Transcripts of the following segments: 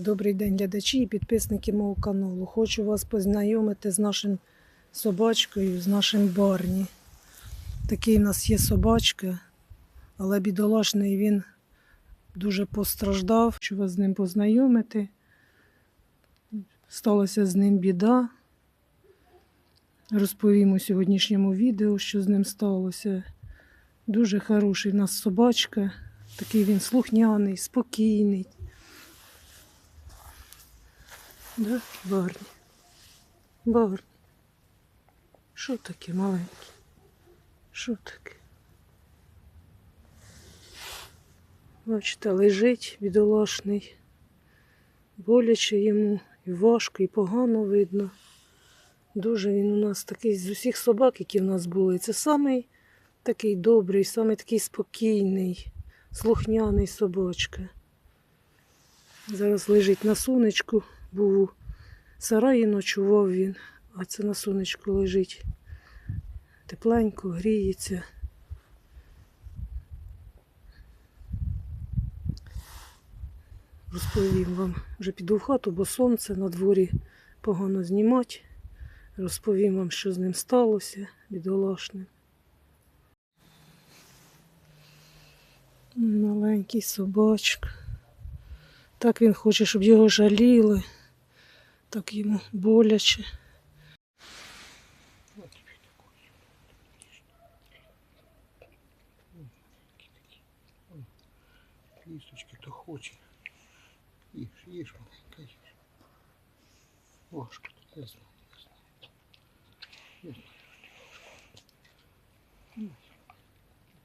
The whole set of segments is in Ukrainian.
Добрий день, глядачі і підписники мого каналу. Хочу вас познайомити з нашим собачкою, з нашим Барні. Такий в нас є собачка, але бідолашний він дуже постраждав. Хочу вас з ним познайомити. Сталася з ним біда. Розповім у сьогоднішньому відео, що з ним сталося. Дуже хороший в нас собачка. Такий він слухняний, спокійний. Да, Барні? Барні. Що таке маленький? Що таке? Бачите, лежить бідолашний. Боляче йому і важко, і погано видно. Дуже він у нас такий з усіх собак, які в нас були. Це самий такий добрий, самий такий спокійний, слухняний собачка. Зараз лежить на сонечку, був у сараї ночував він, а це на сонечку лежить. Тепленько, гріється. Розповім вам. Вже піду в хату, бо сонце на дворі погано знімати. Розповім вам, що з ним сталося, бідолашним. Маленький собачка. Так він хоче, щоб його жаліли. Так йому боляче. Кісточки то хоче. Їж, їж, маленька, їж. Важко, я знаю, я знаю. Я знаю,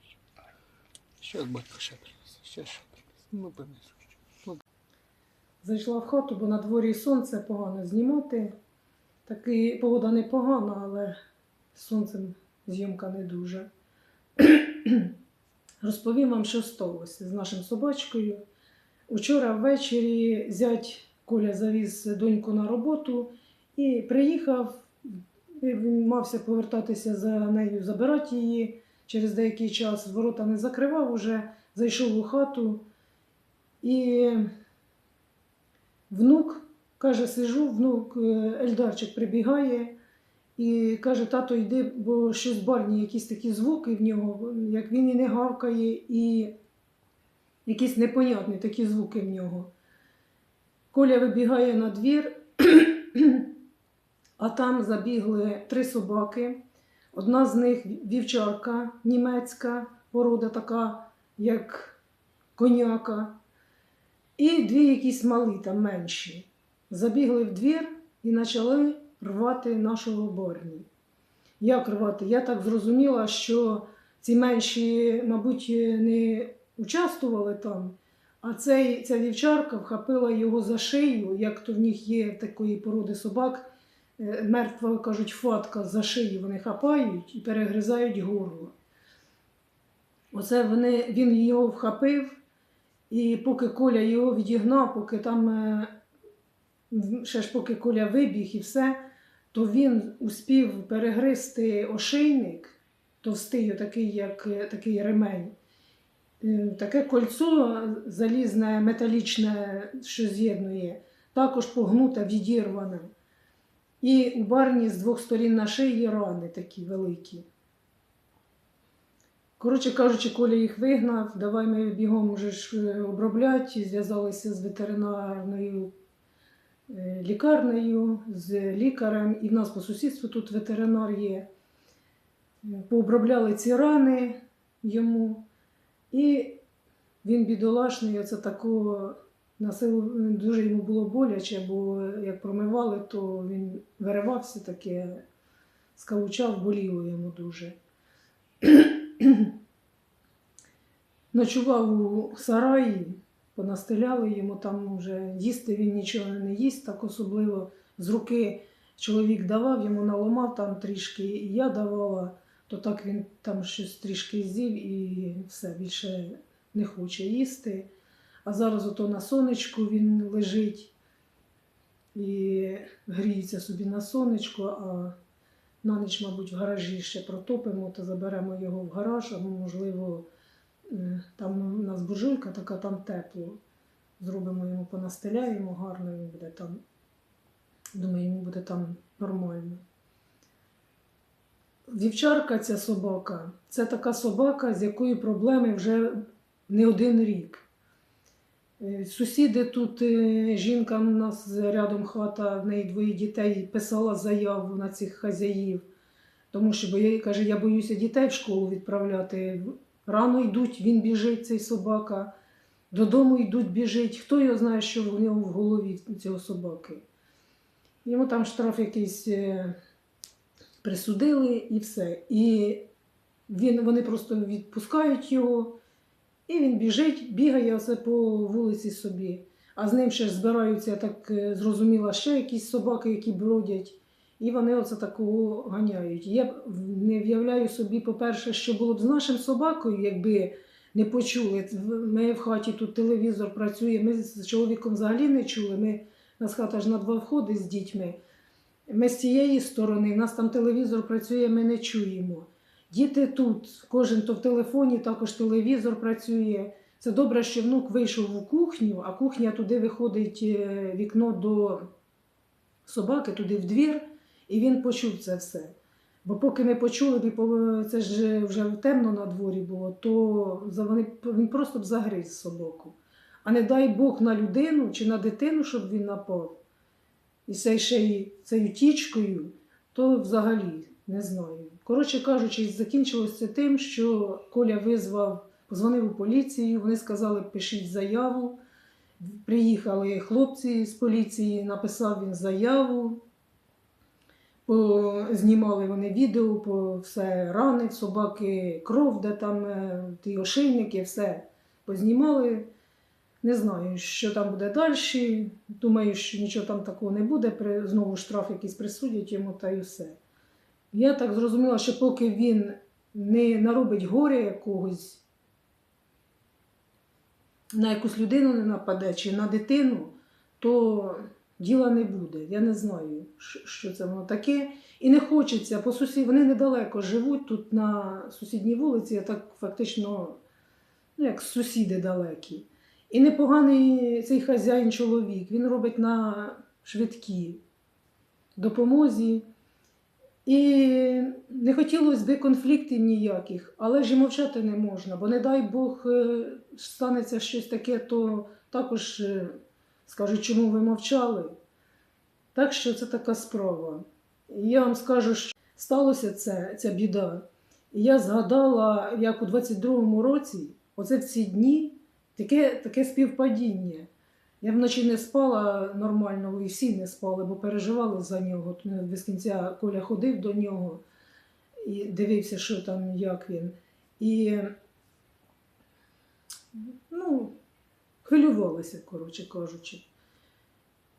що важко. Щас батько ще принесе, ще ще принесе. Ну, принесу ще. Ну, Зайшла в хату, бо на дворі сонце погано знімати. Таки погода непогана, але сонцем зйомка не дуже. Розповім вам, що сталося з нашим собачкою. Учора ввечері зять Коля завіз доньку на роботу і приїхав. Він мався повертатися за нею, забирати її через деякий час. Ворота не закривав уже, зайшов у хату. І внук каже, сижу, внук е, Ельдарчик прибігає і каже, тато, йди, бо щось барні, якісь такі звуки в нього, як він і не гавкає, і якісь непонятні такі звуки в нього. Коля вибігає на двір, а там забігли три собаки. Одна з них вівчарка німецька, порода така, як коняка. І дві якісь малі там менші. Забігли в двір і почали рвати нашого Борні. Як рвати? Я так зрозуміла, що ці менші, мабуть, не участвували там, а цей, ця вівчарка вхопила його за шию, як то в них є такої породи собак, е, мертва, кажуть, фатка за шию вони хапають і перегризають горло. Оце вони, він його вхопив. І поки Коля його відігнав, поки там е, ще ж поки Коля вибіг і все, то він успів перегризти ошейник, товстий, такий, як е, такий ремень. Е, Таке кольцо залізне, металічне, що з'єднує, також погнуте, відірване. І у барні з двох сторін на шиї рани такі великі. Коротше кажучи, Коля їх вигнав, давай ми бігом вже ж е, обробляти, зв'язалися з ветеринарною е, лікарнею, з лікарем, і в нас по сусідству тут ветеринар є. Е, Пообробляли ці рани йому, і він бідолашний, оце такого на силу дуже йому було боляче, бо як промивали, то він виривався таке, скавучав, боліло йому дуже. Ночував у сараї, понастеляли йому там вже їсти він нічого не їсть, так особливо з руки чоловік давав, йому наламав там трішки, і я давала, то так він там щось трішки з'їв і все більше не хоче їсти. А зараз ото на сонечку він лежить і гріється собі на сонечку, а на ніч, мабуть, в гаражі ще протопимо, то заберемо його в гараж, або, можливо, е, там у нас буржуйка така, там тепло. зробимо йому, понастеляємо гарно, він буде там. Думаю, йому буде там нормально. Вівчарка ця собака це така собака, з якою проблеми вже не один рік. Е, Сусіди тут, е, жінка у нас рядом хата, в неї двоє дітей, писала заяву на цих хазяїв. Тому що бо я, каже, я боюся дітей в школу відправляти. Рано йдуть, він біжить, цей собака. Додому йдуть, біжить. Хто його знає, що в нього в голові цього собаки. Йому там штраф якийсь е, присудили і все. І він, вони просто відпускають його, і він біжить, бігає оце по вулиці собі. А з ним ще збираються, я так е, зрозуміла, ще якісь собаки, які бродять. І вони оце такого ганяють. Я не в'являю собі, по-перше, що було б з нашим собакою, якби не почули. Ми в хаті тут телевізор працює. Ми з чоловіком взагалі не чули. Ми, нас хата ж на два входи з дітьми. Ми з цієї сторони, нас там телевізор працює, ми не чуємо. Діти тут, кожен то в телефоні, також телевізор працює. Це добре, що внук вийшов у кухню, а кухня туди виходить е, вікно до собаки, туди в двір, і він почув це все. Бо поки не почули, це ж вже темно на дворі було, то він просто б загриз собаку. А не дай Бог на людину чи на дитину, щоб він напав. І це ще й цією тічкою, то взагалі не знаю. Коротше кажучи, закінчилося тим, що Коля визвав, позвонив у поліцію, вони сказали, пишіть заяву. Приїхали хлопці з поліції, написав він заяву. Знімали вони відео, по все рани, собаки, кров, де там е, ті ошейники, все познімали. Не знаю, що там буде далі. Думаю, що нічого там такого не буде. Знову штраф якийсь присудять йому та й все. Я так зрозуміла, що поки він не наробить горя якогось, на якусь людину не нападе чи на дитину, то діла не буде. Я не знаю, що- це воно таке. І не хочеться, по сусід, вони недалеко живуть тут на сусідній вулиці, а так фактично, ну, як сусіди далекі. І непоганий цей хазяїн чоловік, він робить на швидкій допомозі. І не хотілося б конфліктів ніяких, але ж і мовчати не можна, бо не дай Бог е, станеться щось таке, то також е, скажуть, чому ви мовчали. Так що це така справа. І я вам скажу, що сталося це, ця біда. І я згадала, як у 22-му році, оце в ці дні, таке, таке співпадіння. Я вночі не спала нормально, і всі не спали, бо переживали за нього. Тому Без кінця Коля ходив до нього і дивився, що там, як він. І ну, хвилювалася, коротше кажучи.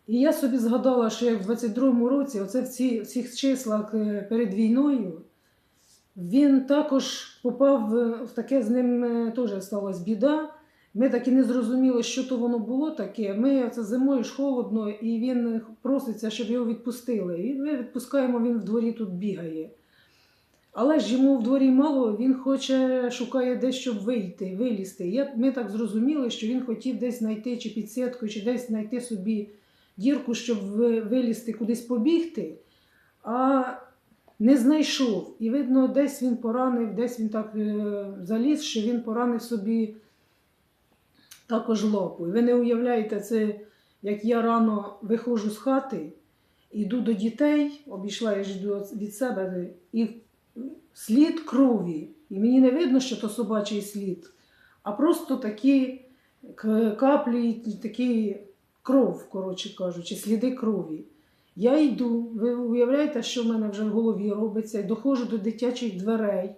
І я собі згадала, що як в 22-му році, оце в, ці, в цих числах е, перед війною, він також попав в в таке з ним е, теж сталася біда. Ми так і не зрозуміли, що то воно було таке. Ми це зимою ж холодно, і він проситься, щоб його відпустили. І ми відпускаємо, він в дворі тут бігає. Але ж йому в дворі мало, він хоче, шукає десь, щоб вийти, вилізти. Я, ми так зрозуміли, що він хотів десь знайти чи підсітку, чи десь знайти собі дірку, щоб вилізти, кудись побігти, а не знайшов. І видно, десь він поранив, десь він так е, заліз, що він поранив собі також лапу. Ви не уявляєте, це як я рано виходжу з хати, йду до дітей, обійшла я ж від себе, і слід крові. І мені не видно, що то собачий слід, а просто такі каплі, такі кров, коротше кажучи, сліди крові. Я йду, ви уявляєте, що в мене вже в голові робиться, доходжу до дитячих дверей,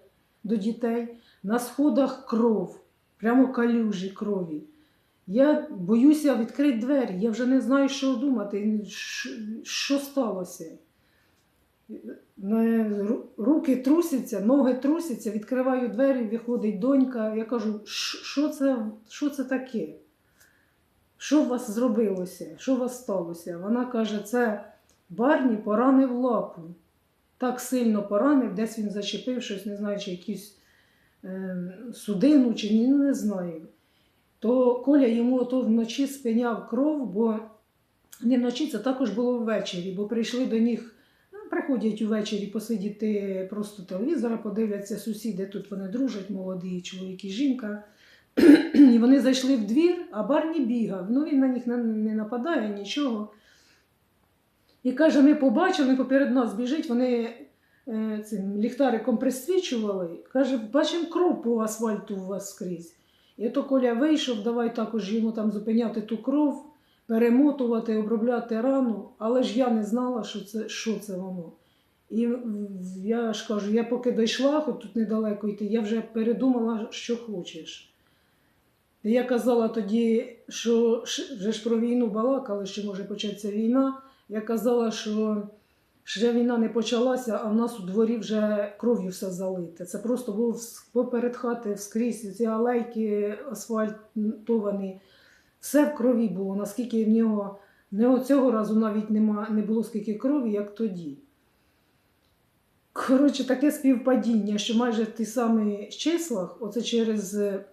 до дітей, на сходах кров, прямо калюжі крові. Я боюся відкрити двері, я вже не знаю, що думати, що, сталося. Руки трусяться, ноги трусяться, відкриваю двері, виходить донька. Я кажу, «Що- це, що це таке? Що у вас зробилося? Що у вас сталося? Вона каже, це Барні поранив лапу. Так сильно поранив, десь він зачепив щось, не знаю, чи якусь е, судину, чи ні, ну, не знаю. То Коля йому ото вночі спиняв кров, бо не вночі, це також було ввечері, бо прийшли до них, ну, приходять увечері посидіти просто телевізора, подивляться сусіди, тут вони дружать, молоді чоловік і жінка. І вони зайшли в двір, а Барні бігав. Ну він на них не, не нападає, нічого. І каже, ми побачили, поперед нас біжить, вони е, цим ліхтариком присвічували. Каже, бачимо кров по асфальту у вас скрізь. І то Коля вийшов, давай також йому там зупиняти ту кров, перемотувати, обробляти рану. Але ж я не знала, що це, що це воно. І я ж кажу, я поки дійшла, хоч тут недалеко йти, я вже передумала, що хочеш. І я казала тоді, що вже ж про війну балакали, що може початися війна. Я казала, що ще війна не почалася, а в нас у дворі вже кров'ю все залите. Це просто був поперед хати вскрізь ці алейки асфальтовані. Все в крові було, наскільки в нього не цього разу навіть нема, не було скільки крові, як тоді. Коротше, таке співпадіння, що майже в ті самі числах, оце через е,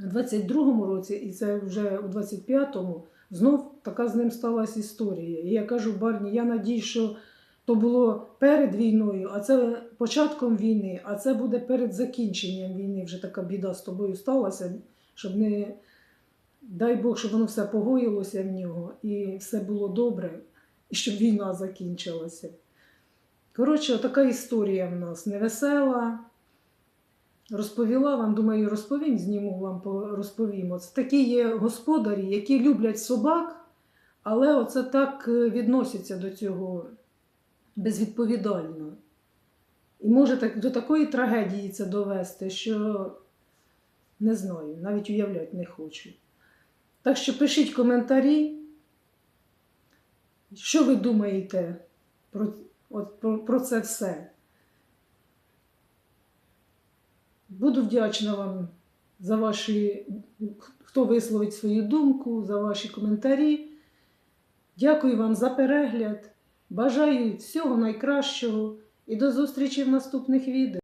22-му році, і це вже у 25-му, знов така з ним сталася історія. І я кажу Барні, я надію, що то було перед війною, а це початком війни, а це буде перед закінченням війни. Вже така біда з тобою сталася, щоб не. Дай Бог, щоб воно все погоїлося в нього і все було добре, і щоб війна закінчилася. Коротше, така історія в нас невесела. Розповіла вам, думаю, розповім, зніму вам по- розповім. Це такі є господарі, які люблять собак, але оце так е, відносяться до цього безвідповідально. І може так, до такої трагедії це довести, що не знаю, навіть уявляти не хочу. Так що пишіть коментарі, що ви думаєте про, от, про, про це все. Буду вдячна вам за ваші, хто висловить свою думку, за ваші коментарі. Дякую вам за перегляд. Бажаю всього найкращого і до зустрічі в наступних відео.